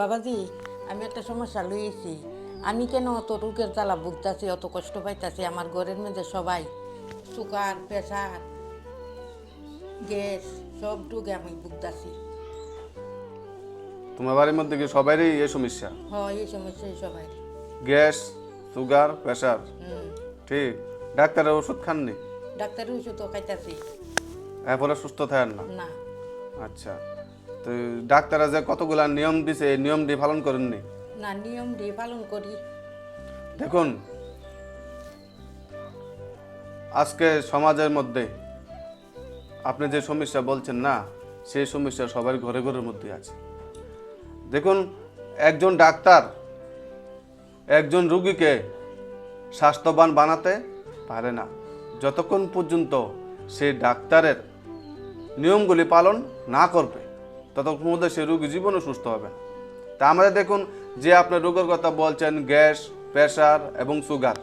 বাবাজি আমি একটা সমস্যা লইয়েছি। আমি কেন অত রোগের জ্বালা ভুগতাছি অত কষ্ট পাইতাছি? আমার ঘরের মধ্যে সবাই সুগার প্রেশার গ্যাস সব রোগে আমি ভুগতাছি। তোমার বাড়ির মধ্যে কি সবারই এই সমস্যা? হয় এই সমস্যা সবাই। গ্যাস সুগার প্রেশার ঠিক। ডাক্তারের ওষুধ খাননি? ডাক্তারের ওষুধও খাইতাছি। এরপরে সুস্থ থাকেন না? না। আচ্ছা। তো ডাক্তাররা যে কতগুলা নিয়ম দিছে এই নিয়মটি পালন করেননি? না নিয়ম দিয়ে পালন করি। দেখুন আজকে সমাজের মধ্যে আপনি যে সমস্যা বলছেন না সেই সমস্যা সবার ঘরে ঘরের মধ্যে আছে। দেখুন একজন ডাক্তার একজন রুগীকে স্বাস্থ্যবান বানাতে পারে না। যতক্ষণ পর্যন্ত সেই ডাক্তারের নিয়মগুলি পালন না করবে ততক্ষণ মধ্যে সে রোগী জীবনও সুস্থ হবে। তা আমাদের দেখুন যে আপনার রোগের কথা বলছেন গ্যাস প্রেশার এবং সুগার।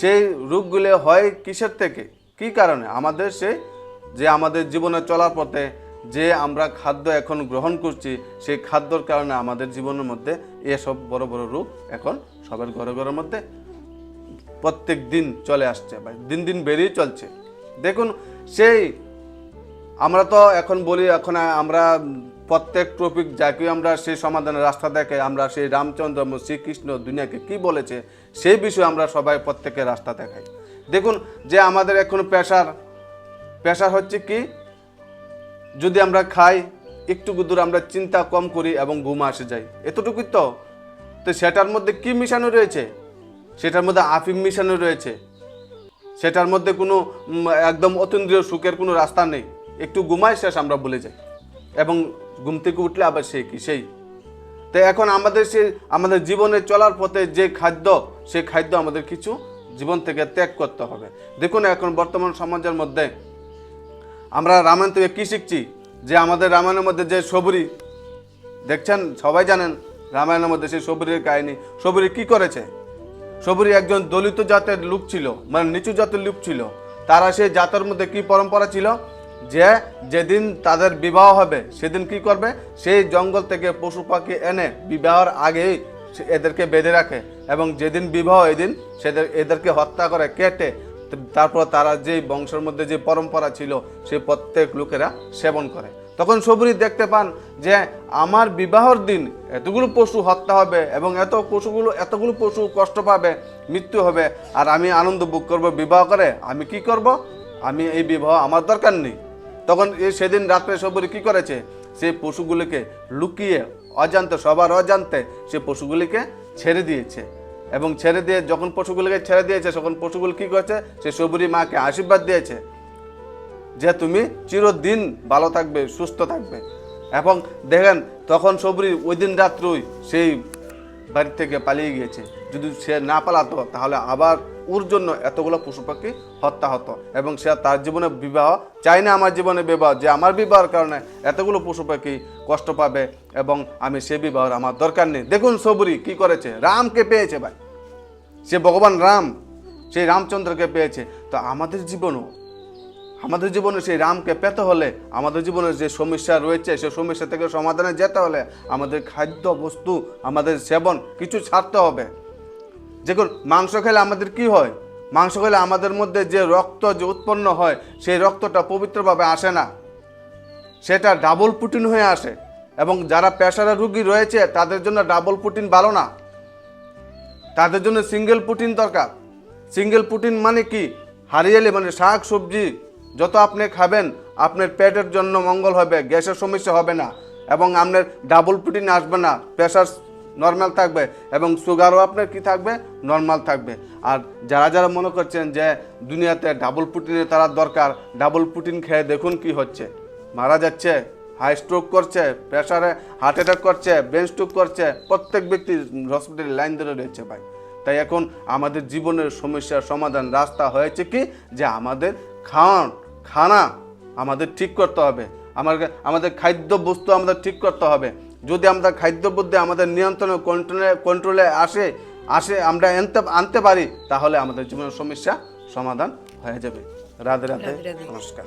সেই রোগগুলো হয় কিসের থেকে? কি কারণে? আমাদের সে যে আমাদের জীবনে চলার পথে যে আমরা খাদ্য এখন গ্রহণ করছি, সেই খাদ্যর কারণে আমাদের জীবনের মধ্যে এসব বড় বড় রোগ এখন সবার ঘরে ঘরের মধ্যে প্রত্যেক দিন চলে আসছে বা দিন দিন বেরিয়ে চলছে। দেখুন, সেই আমরা তো এখন বলি, এখন আমরা প্রত্যেক টপিক যাকে আমরা সেই সমাধানের রাস্তা দেখে, আমরা সেই রামচন্দ্র, শ্রীকৃষ্ণ দুনিয়াকে কি বলেছে, সেই বিষয়ে আমরা সবাই প্রত্যেকের রাস্তা দেখাই। দেখুন, যে আমাদের এখন পেশার প্রেশার হচ্ছে কি, যদি আমরা খাই, একটু দূর আমরা চিন্তা কম করি এবং ঘুম আসে যাই। এতটুকুই তো। তো সেটার মধ্যে কি মিশানো রয়েছে? সেটার মধ্যে আফিম মিশানো রয়েছে। সেটার মধ্যে কোনো একদম অতীন্দ্রিয় সুখের কোনো রাস্তা নেই। একটু ঘুমাই শেষ, আমরা বলে যাই। এবং ঘুম থেকে উঠলে আবার সেই কি, সেই। তো এখন আমাদের সে, আমাদের জীবনে চলার পথে যে খাদ্য সেই খাদ্য আমাদের কিছু জীবন থেকে ত্যাগ করতে হবে। দেখুন, এখন বর্তমান সমাজের মধ্যে আমরা রামায়ণ থেকে কী শিখছি? যে আমাদের রামায়ণের মধ্যে যে সবরি দেখছেন? সবাই জানেন রামায়ণের মধ্যে সেই সবরির কাহিনী। সবরি কি করেছে? সবরি একজন দলিত জাতের লোক ছিল মানে নিচু জাতের লোক ছিল। তারা সেই জাতের মধ্যে কি পরম্পরা ছিল? যে যেদিন তাদের বিবাহ হবে, সেদিন কি করবে? সেই জঙ্গল থেকে পশু পাখি এনে বিবাহের আগেই এদেরকে বেঁধে রাখে এবং যেদিন বিবাহ এদিন সেদের, এদেরকে হত্যা করে, কেটে তারপর তারা যে বংশের মধ্যে যে পরম্পরা ছিল সেই প্রত্যেক লোকেরা সেবন করে। তখন সবরি দেখতে পান যে আমার বিবাহর দিন এতগুলো পশু হত্যা হবে এবং এত পশুগুলো, এতগুলো পশু কষ্ট পাবে, মৃত্যু হবে, আর আমি আনন্দ ভোগ করব, বিবাহ করে, আমি কি করব? আমি এই বিবাহ আমার দরকার নেই। তখন সেদিন রাত্রে সবরি কি করেছে? সেই পশুগুলিকে লুকিয়ে অজান্তে, সবার অজান্তে সে পশুগুলিকে ছেড়ে দিয়েছে। এবং ছেড়ে দিয়ে যখন পশুগুলিকে ছেড়ে দিয়েছে, তখন পশুগুলো কি করেছে? সে সবুরি মাকে আশীর্বাদ দিয়েছে যে তুমি চিরদিন ভালো থাকবে, সুস্থ থাকবে। এবং দেখেন, তখন সবরি ওই দিন রাত্রই সেই বাড়ি থেকে পালিয়ে গিয়েছে। যদি সে না পালাতো, তাহলে আবার ওর জন্য এতগুলো পশু পাখি হত্যা হতো এবং সে তার জীবনে বিবাহ চাই না আমার জীবনে বিবাহ, যে আমার বিবাহের কারণে এতগুলো পশু পাখি কষ্ট পাবে এবং আমি সে বিবাহের আমার দরকার নেই। দেখুন সবরি কি করেছে? রামকে পেয়েছে ভাই। সে ভগবান রাম সেই রামচন্দ্রকে পেয়েছে। তো আমাদের জীবনও, আমাদের জীবনে সেই রামকে পেতে হলে, আমাদের জীবনে যে সমস্যা রয়েছে সেই সমস্যা থেকে সমাধানে যেতে হলে আমাদের খাদ্য বস্তু আমাদের সেবন কিছু ছাড়তে হবে। দেখুন, মাংস খেলে আমাদের কি হয়? মাংস খেলে আমাদের মধ্যে যে রক্ত যে উৎপন্ন হয়, সেই রক্তটা পবিত্রভাবে আসে না। সেটা ডাবল প্রোটিন হয়ে আসে। এবং যারা প্রেশারের রুগী রয়েছে, তাদের জন্য ডাবল প্রোটিন ভালো না। তাদের জন্য সিঙ্গেল প্রোটিন দরকার। সিঙ্গেল প্রোটিন মানে কি? হারিয়ালি মানে শাক, সবজি, যত আপনি খাবেন, আপনার পেটের জন্য মঙ্গল হবে, গ্যাসের সমস্যা হবে না। এবং আপনার ডাবল প্রোটিন আসবে না প্রেশার নর্মাল থাকবে এবং সুগারও আপনার কি থাকবে? নর্মাল থাকবে। আর যারা যারা মনে করছেন যে দুনিয়াতে ডাবল প্রোটিনের তারা দরকার ডাবল প্রোটিন খেয়ে দেখুন কি হচ্ছে। মারা যাচ্ছে হাই স্ট্রোক করছে প্রেশারে হার্ট অ্যাটাক করছে ব্রেন স্ট্রোক করছে, প্রত্যেক ব্যক্তি হসপিটালে লাইন ধরে রয়েছে ভাই। তাই এখন আমাদের জীবনের সমস্যার সমাধান রাস্তা হয়েছে কি? যে আমাদের খাওয়ান, খানা আমাদের ঠিক করতে হবে। আমাদের আমাদের খাদ্য বস্তু আমাদের ঠিক করতে হবে। যদি আমরা খাদ্য বুদ্ধি আমাদের নিয়ন্ত্রণে কন্ট্রোলে কন্ট্রোলে আসে আসে আমরা আনতে আনতে পারি তাহলে আমাদের জীবনের সমস্যা সমাধান হয়ে যাবে রাধে রাধে। নমস্কার।